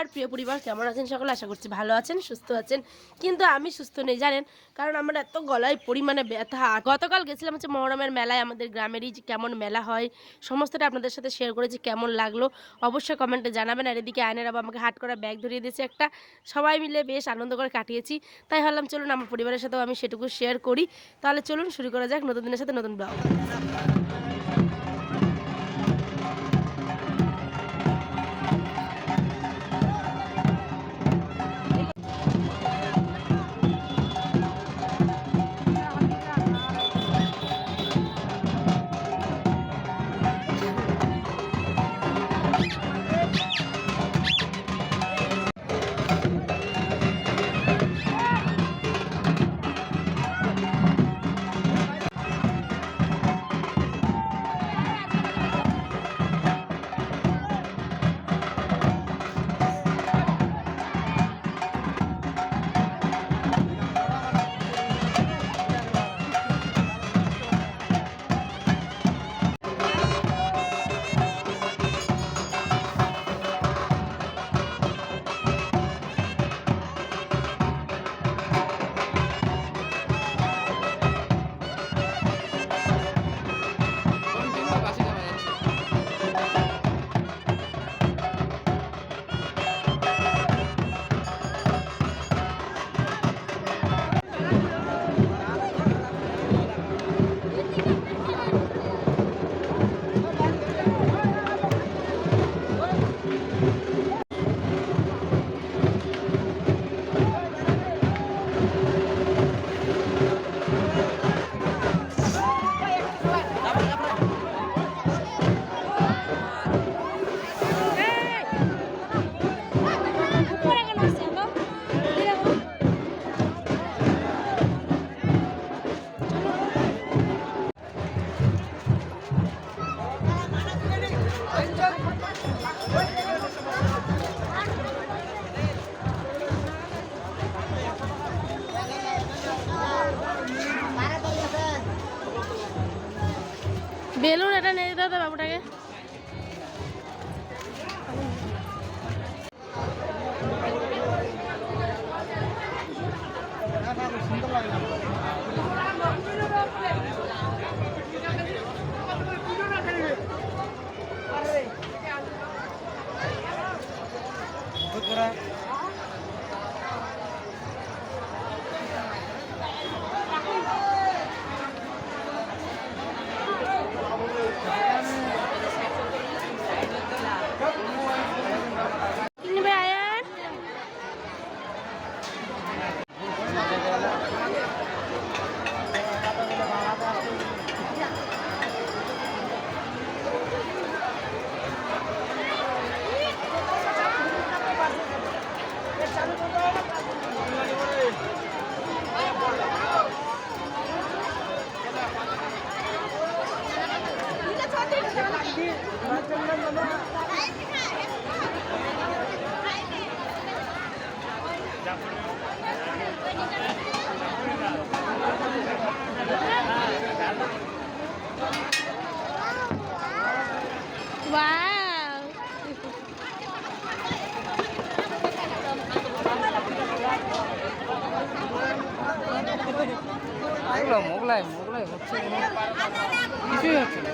আমার প্রিয় পরিবার কেমন আছেন সকলে? আশা করছি ভালো আছেন, সুস্থ আছেন। কিন্তু আমি সুস্থ নেই, জানেন? কারণ আমার এত গলায় পরিমাণে ব্যথা। গতকাল গেছিলাম হচ্ছে মহরমের মেলায়, আমাদের গ্রামেরই যে কেমন মেলা হয়, সমস্তটা আপনাদের সাথে শেয়ার করেছি, কেমন লাগল? অবশ্যই কমেন্টে জানাবেন। আর এদিকে আয়নের বাবা আমাকে হাট করা ব্যাগ ধরিয়ে দিয়েছে একটা। সবাই মিলে বেশ আনন্দ করে কাটিয়েছি। তাই ভাবলাম, চলুন আমার পরিবারের সাথেও আমি সেটুকু শেয়ার করি। তাহলে চলুন, শুরু করা যাক নতুন দিনের সাথে নতুন ব্লগ বেলুন এটা নিয়ে দিতে হবে বাবুটাকে। কিনবে এগুলো মোগলাই মোগলাই হচ্ছে কিছুই হচ্ছে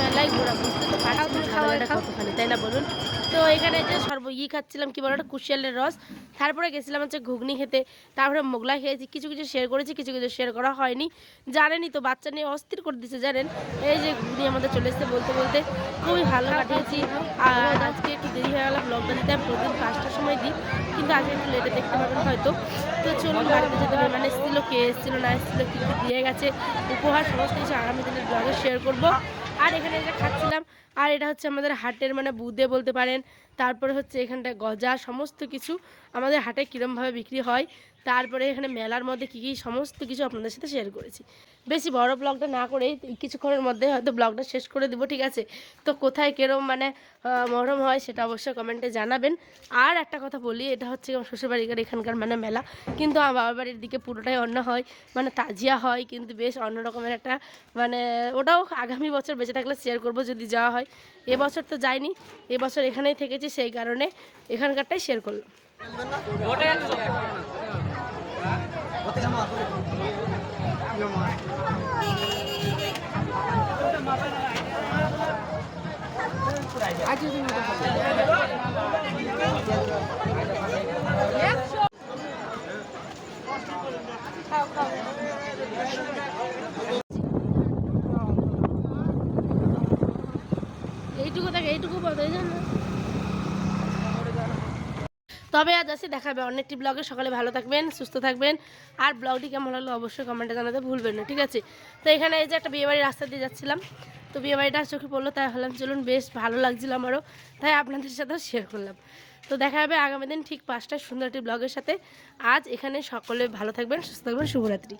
মেলায় ঘোরা বুঝতে তো পারছি কতখানি তাই না বলুন? তো এখানে যে সর্ব ই খাচ্ছিলাম কি বলো ওটা কুশিয়ালের রস। তারপরে গেছিলাম হচ্ছে ঘুগনি খেতে তারপরে মোগলাই খেয়েছি কিছু কিছু শেয়ার করেছি কিছু কিছু শেয়ার করা হয়নি। জানেনই তো বাচ্চা নিয়ে অস্থির করে দিচ্ছে জানেন? এই যে ঘুগনি আমাদের চলে এসেছে বলতে বলতে খুবই ভালো কাটিয়েছি। আর আজকে একটু দেরি হয়ে গেল ব্লগটা দিতে আমি প্রতিদিন পাঁচটার সময় দিই কিন্তু আজকে একটু লেটে দেখতে পাবেন হয়তো। তো চলুন বাড়িতে যেতে হবে মানে এসেছিল কে এসেছিল না এসেছিল কী দিয়ে গেছে উপহার সমস্ত কিছু আগামী দিনের ব্লগে শেয়ার করব। আর এখানে এটা খাচ্ছিলাম, আর এটা হচ্ছে আমাদের হাটের মানে বুদে বলতে পারেন। তারপরে হচ্ছে এখানটা গজা, সমস্ত কিছু আমাদের হাটে কীরমভাবে বিক্রি হয়। তারপরে এখানে মেলার মধ্যে কী কী সমস্ত কিছু আপনাদের সাথে শেয়ার করেছি। বেশি বড় ব্লগটা না করে কিছুক্ষণের মধ্যে হয়তো ব্লগটা শেষ করে দেবো ঠিক আছে? তো কোথায় কেরম মানে আহ, মহরম হয় সেটা অবশ্যই কমেন্টে জানাবেন। আর একটা কথা বলি এটা হচ্ছে শ্বশুরবাড়িকার এখানকার মানে মেলা। কিন্তু আমার বাবার বাড়ির দিকে পুরোটাই অন্য হয় মানে তাজিয়া হয় কিন্তু বেশ অন্য রকমের একটা মানে ওটাও আগামী বছর বেঁচে থাকলে শেয়ার করব যদি যাওয়া হয়। এবছর তো যাইনি এবছর এখানেই থেকেছি সেই কারণে এখানকারটাই শেয়ার করলাম। এইটুকু থাকে এইটুকু বলতে জানো তবে আজ আসি দেখাবে অনেকটি ব্লগে সকালে ভালো থাকবেন, সুস্থ থাকবেন। আর ব্লগটি কেমন হলো অবশ্যই কমেন্টে জানাতে ভুলবেন না, ঠিক আছে? তো এখানে এই যে একটা বিয়েবাড়ির রাস্তা দিয়ে যাচ্ছিলাম। তো বিয়েবাড়িটা চোখে পড়ল, তাই হলাম চলুন বেশ ভালো লাগছিল আমারও। তাই আপনাদের সাথেও শেয়ার করলাম। তো দেখা হবে আগামী দিন ঠিক পাঁচটায় সুন্দর একটি ব্লগের সাথে। আজ এখানে সকলে ভালো থাকবেন, সুস্থ থাকবেন। শুভরাত্রি।